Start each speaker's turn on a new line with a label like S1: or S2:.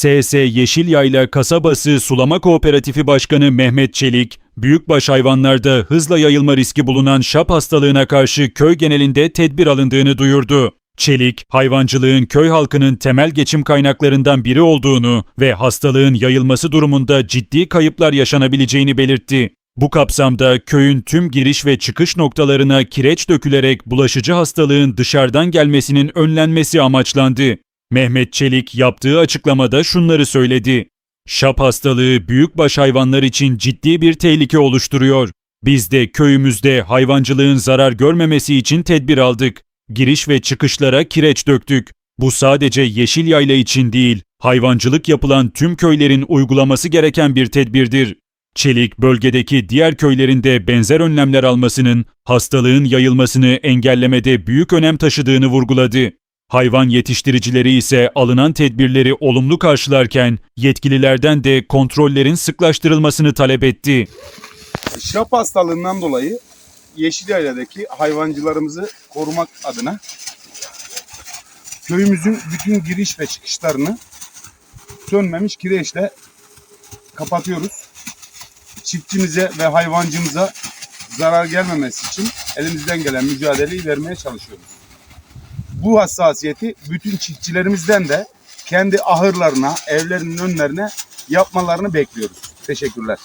S1: SS Yeşilyayla Kasabası Sulama Kooperatifi Başkanı Mehmet Çelik, büyükbaş hayvanlarda hızla yayılma riski bulunan şap hastalığına karşı köy genelinde tedbir alındığını duyurdu. Çelik, hayvancılığın köy halkının temel geçim kaynaklarından biri olduğunu ve hastalığın yayılması durumunda ciddi kayıplar yaşanabileceğini belirtti. Bu kapsamda köyün tüm giriş ve çıkış noktalarına kireç dökülerek bulaşıcı hastalığın dışarıdan gelmesinin önlenmesi amaçlandı. Mehmet Çelik yaptığı açıklamada şunları söyledi. Şap hastalığı büyükbaş hayvanlar için ciddi bir tehlike oluşturuyor. Biz de köyümüzde hayvancılığın zarar görmemesi için tedbir aldık. Giriş ve çıkışlara kireç döktük. Bu sadece yeşil yayla için değil, hayvancılık yapılan tüm köylerin uygulaması gereken bir tedbirdir. Çelik bölgedeki diğer köylerinde benzer önlemler almasının hastalığın yayılmasını engellemede büyük önem taşıdığını vurguladı. Hayvan yetiştiricileri ise alınan tedbirleri olumlu karşılarken yetkililerden de kontrollerin sıklaştırılmasını talep etti.
S2: Şap hastalığından dolayı Yeşilyayla'daki hayvancılarımızı korumak adına köyümüzün bütün giriş ve çıkışlarını sönmemiş kireçle kapatıyoruz. Çiftçimize ve hayvancımıza zarar gelmemesi için elimizden gelen mücadeleyi vermeye çalışıyoruz. Bu hassasiyeti bütün çiftçilerimizden de kendi ahırlarına, evlerinin önlerine yapmalarını bekliyoruz. Teşekkürler.